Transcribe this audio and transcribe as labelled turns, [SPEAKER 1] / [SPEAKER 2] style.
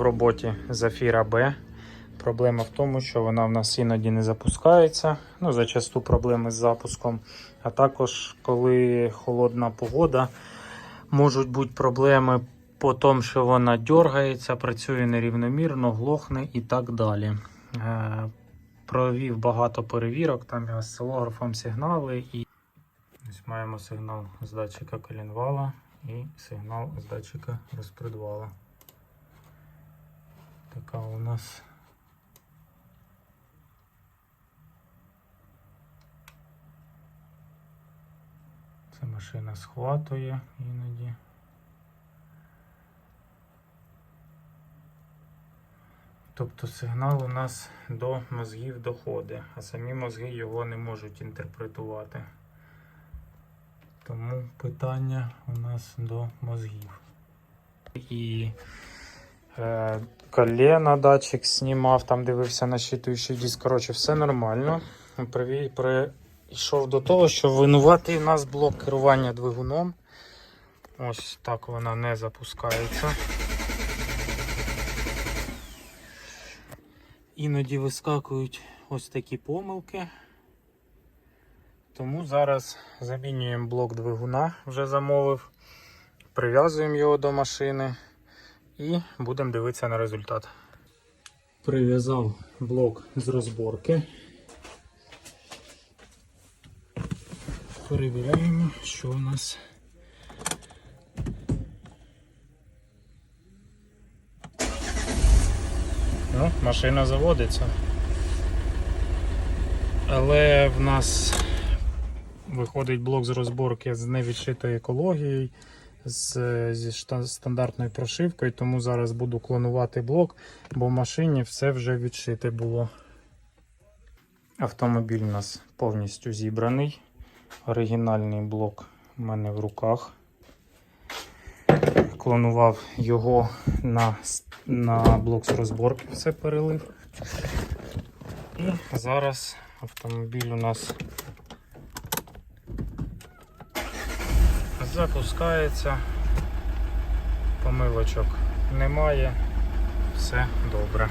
[SPEAKER 1] в роботі Зафіра Б. Проблема в тому, що вона в нас іноді не запускається. Ну, зачасту проблеми з запуском. А також, коли холодна погода, можуть бути проблеми по тому, що вона дергається, працює нерівномірно, глохне і так далі. Е, Провів багато перевірок, там і осцилографом сигнали. І... Ось маємо сигнал з датчика колінвала і сигнал з датчика розпредвала. Така у нас Це машина схватує іноді. Тобто сигнал у нас до мозгів доходить, а самі мозги його не можуть інтерпретувати. Тому питання у нас до мозгів. І е, колено датчик знімав, там дивився на щитуючий диск. Коротше, все нормально. Прийшов до того, що винуватий у нас блок керування двигуном. Ось так вона не запускається. Іноді вискакують ось такі помилки. Тому зараз замінюємо блок двигуна, вже замовив, прив'язуємо його до машини і будемо дивитися на результат. Прив'язав блок з розборки. Перевіряємо, що у нас. Ну, машина заводиться. Але в нас виходить блок з розборки з невідшитою екологією, з, зі стандартною прошивкою, тому зараз буду клонувати блок, бо в машині все вже відшите було. Автомобіль у нас повністю зібраний. Оригінальний блок у мене в руках. Клонував його на, на блок з розборки, все перелив. І зараз автомобіль у нас запускається. Помилочок немає. Все добре.